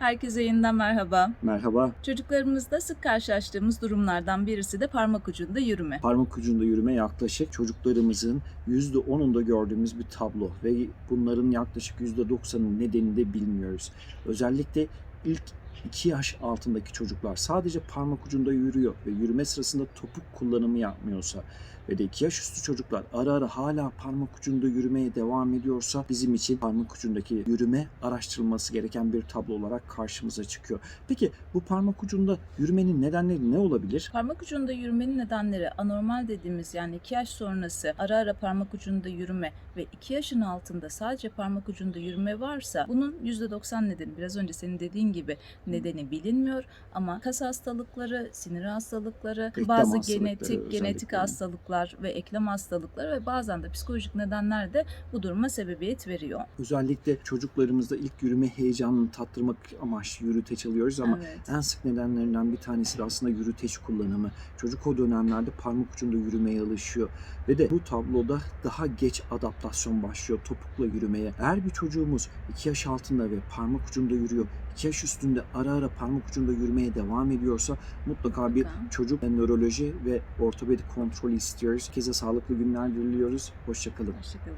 Herkese yeniden merhaba. Merhaba. Çocuklarımızda sık karşılaştığımız durumlardan birisi de parmak ucunda yürüme. Parmak ucunda yürüme yaklaşık çocuklarımızın %10'unda gördüğümüz bir tablo ve bunların yaklaşık %90'ın nedenini de bilmiyoruz. Özellikle ilk 2 yaş altındaki çocuklar sadece parmak ucunda yürüyor ve yürüme sırasında topuk kullanımı yapmıyorsa ve de 2 yaş üstü çocuklar ara ara hala parmak ucunda yürümeye devam ediyorsa bizim için parmak ucundaki yürüme araştırılması gereken bir tablo olarak karşımıza çıkıyor. Peki bu parmak ucunda yürümenin nedenleri ne olabilir? Parmak ucunda yürümenin nedenleri anormal dediğimiz yani 2 yaş sonrası ara ara parmak ucunda yürüme ve 2 yaşın altında sadece parmak ucunda yürüme varsa bunun %90 nedeni biraz önce senin dediğin gibi nedeni bilinmiyor ama kas hastalıkları, sinir hastalıkları, Eklem bazı genetik genetik hastalıklar ve eklem hastalıkları ve bazen de psikolojik nedenler de bu duruma sebebiyet veriyor. Özellikle çocuklarımızda ilk yürüme heyecanını tattırmak amaçlı yürüteç alıyoruz ama Evet. en sık nedenlerinden bir tanesi de aslında yürüteç kullanımı. Çocuk o dönemlerde parmak ucunda yürümeye alışıyor ve de bu tabloda daha geç adaptasyon başlıyor topukla yürümeye. Eğer bir çocuğumuz 2 yaş altında ve parmak ucunda yürüyor, 2 yaş üstünde ara ara parmak ucunda yürümeye devam ediyorsa mutlaka bir çocuk nöroloji ve ortopedik kontrolü istiyoruz. Herkese sağlıklı günler diliyoruz. Hoşçakalın. Hoşçakalın.